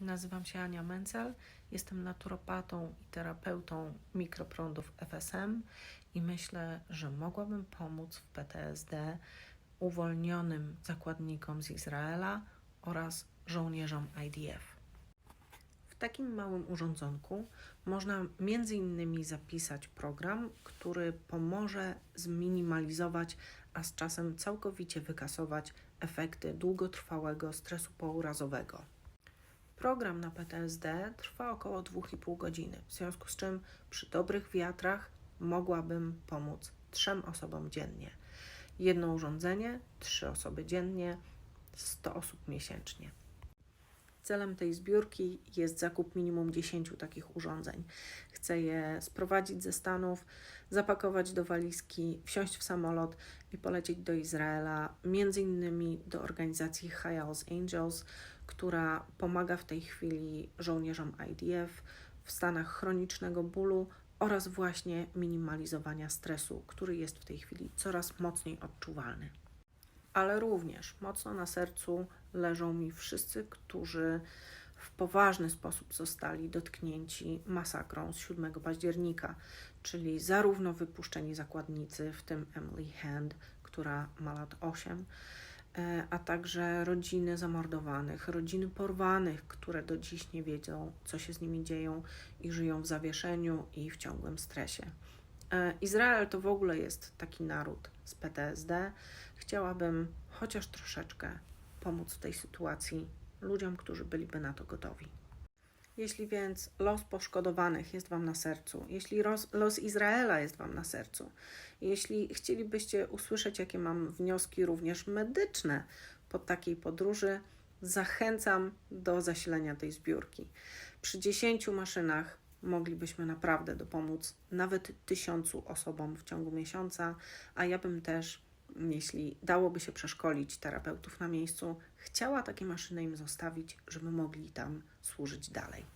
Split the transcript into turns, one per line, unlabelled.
Nazywam się Ania Mencel, jestem naturopatą i terapeutą mikroprądów FSM i myślę, że mogłabym pomóc w PTSD uwolnionym zakładnikom z Izraela oraz żołnierzom IDF. W takim małym urządzonku można między innymi zapisać program, który pomoże zminimalizować, a z czasem całkowicie wykasować efekty długotrwałego stresu pourazowego. Program na PTSD trwa około 2,5 godziny, w związku z czym przy dobrych wiatrach mogłabym pomóc trzem osobom dziennie. Jedno urządzenie, trzy osoby dziennie, 100 osób miesięcznie. Celem tej zbiórki jest zakup minimum 10 takich urządzeń. Chcę je sprowadzić ze Stanów, zapakować do walizki, wsiąść w samolot i polecieć do Izraela, między innymi do organizacji Hells Angels, która pomaga w tej chwili żołnierzom IDF w stanach chronicznego bólu oraz właśnie minimalizowania stresu, który jest w tej chwili coraz mocniej odczuwalny. Ale również mocno na sercu leżą mi wszyscy, którzy w poważny sposób zostali dotknięci masakrą z 7 października, czyli zarówno wypuszczeni zakładnicy, w tym Emily Hand, która ma lat 8, e, a także rodziny zamordowanych, rodziny porwanych, które do dziś nie wiedzą, co się z nimi dzieją i żyją w zawieszeniu i w ciągłym stresie. E, Izrael to w ogóle jest taki naród z PTSD. Chciałabym chociaż troszeczkę pomóc w tej sytuacji ludziom, którzy byliby na to gotowi. Jeśli więc los poszkodowanych jest Wam na sercu, jeśli los, Izraela jest Wam na sercu, jeśli chcielibyście usłyszeć, jakie mam wnioski również medyczne po takiej podróży, zachęcam do zasilenia tej zbiórki. Przy 10 maszynach moglibyśmy naprawdę dopomóc nawet tysiącu osobom w ciągu miesiąca, a ja bym też, jeśli dałoby się przeszkolić terapeutów na miejscu, chciała takie maszyny im zostawić, żeby mogli tam służyć dalej.